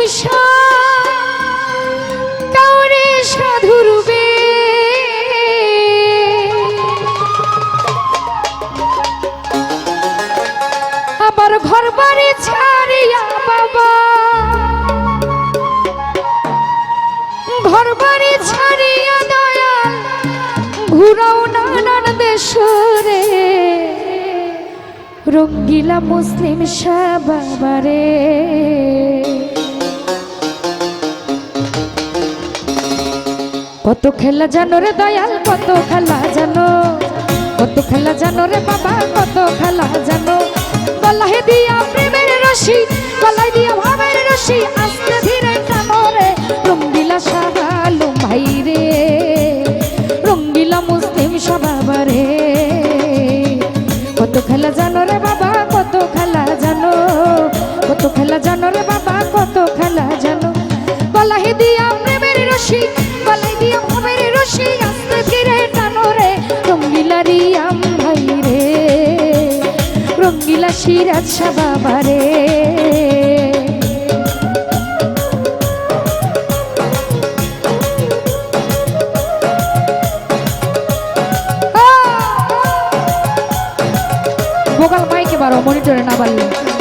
মুসলিম কাউরে সাধুরবে আবার ঘর বাড়ি ছাড়িয়া বাবা। ঘর বাড়ি ছাড়িয়া দয়াল ঘুরাও নানান দেশরে। রঙ্গিলা মুসলিম সাবাবারে কত খেলা জানো রে দয়াল, কত খেলা জানো? কত খেলা জানো রে বাবা, কত খেলা জানো? গলায় দিয়া প্রেমের রশি, গলায় দিয়া ভাবের রশি, আস্তে ধীরে টানো রে। রঙ্গিলা সাবালু ভাই রে, রঙ্গিলা মুসলিম সবাবারে কত খেলা জানো রে বাবা, কত খেলা জানো? কত খেলা জানো রে বাবা, কত খেলা জানো? গলায় দিয়া প্রেমের রশি সিরাজ বাবা রে ভোকাল মাইকে মনিটরে না পারলে।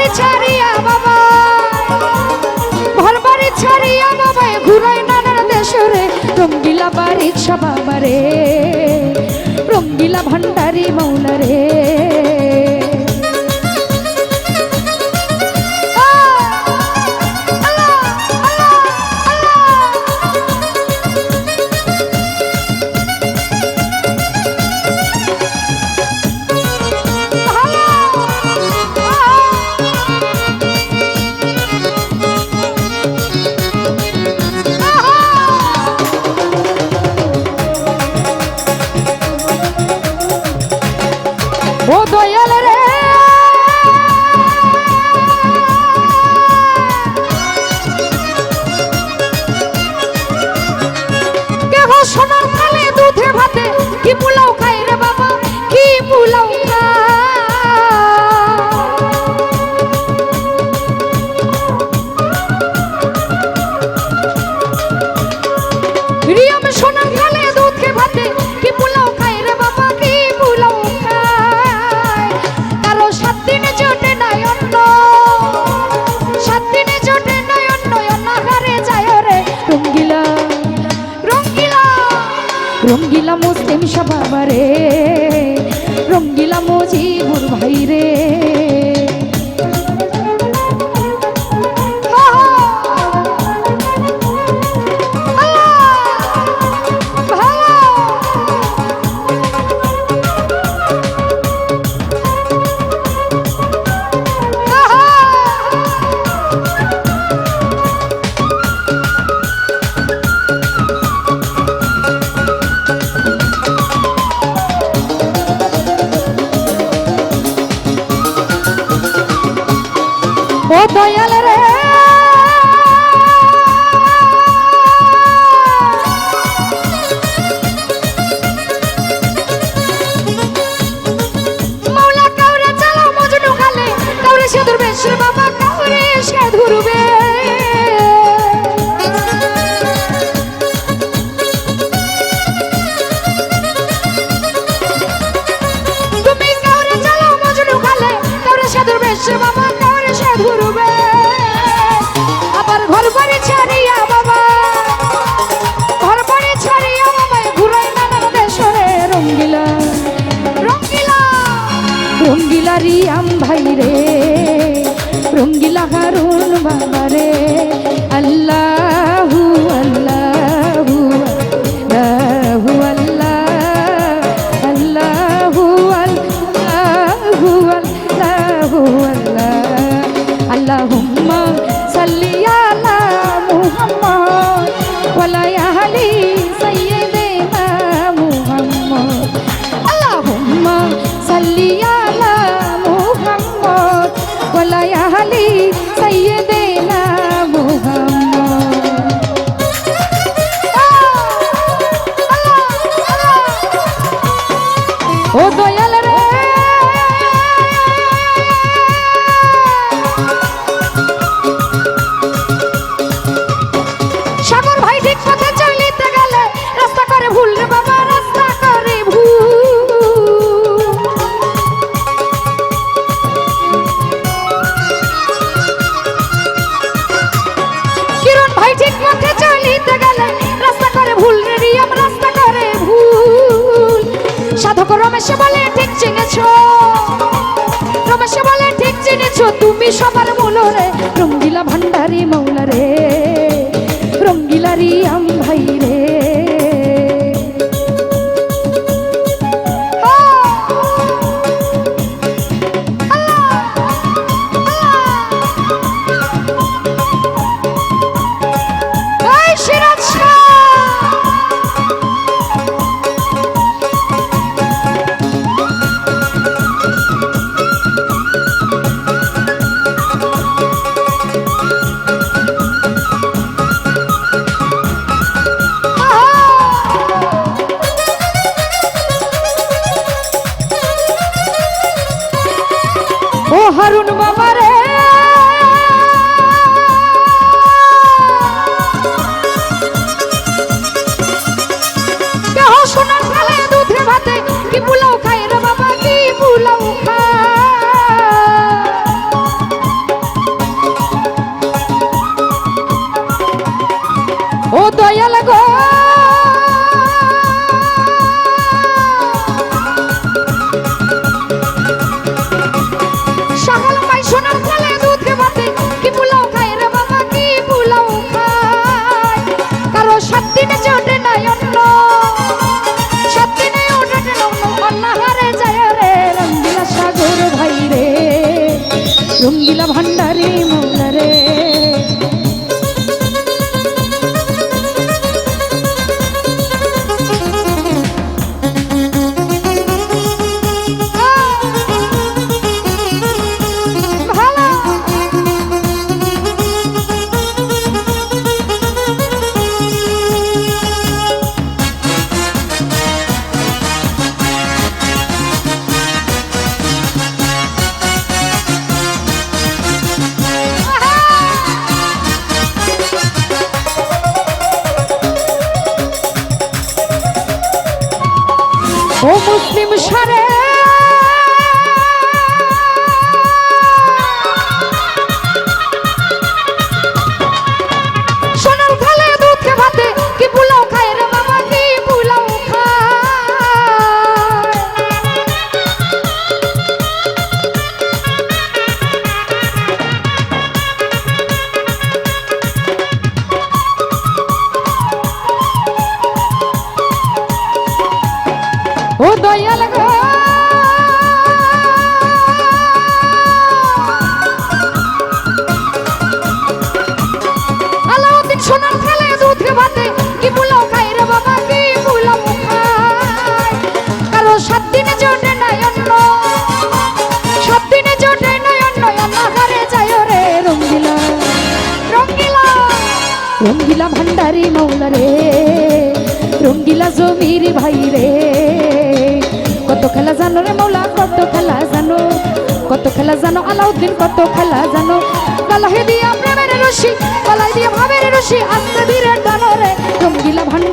ঘর বাড়ি ছাড়িয়া বাবা। ঘর ছাড়িয়া বাবা ঘুরাই নানান দেশরে। রঙ্গিলা বাড়ি সবাবারে রঙ্গিলা ভান্ডারি মৌলা কি পোলাও খাই রে বাবা? কি পোলাও সবাবারে রঙ্গিলা মজিবুর ভাই রে। সাধক রমেশ বলে, ঠিক চিনেছ? রমেশ বলে, ঠিক চিনেছ? তুমি সবার মূল রে, রঙ্গিলা ভান্ডারি মৌলারে রঙ্গিলারি আমি রঙ্গিলা ও মুসলিম সারে। রঙ্গিলা ভান্ডারি মৌলা রে রঙ্গিলা জমির ভাই রে কত খেলা জানো রে মৌলা, কত খেলা জানো, কত খেলা জানো আলাউদ্দিন, কত খেলা জানো। কলাহে দিয়া প্রেমের রশি কলাই দিয়া ভাবের রশি আস্তে ধীরে টানো রে, রঙ্গিলা ভান্ডারি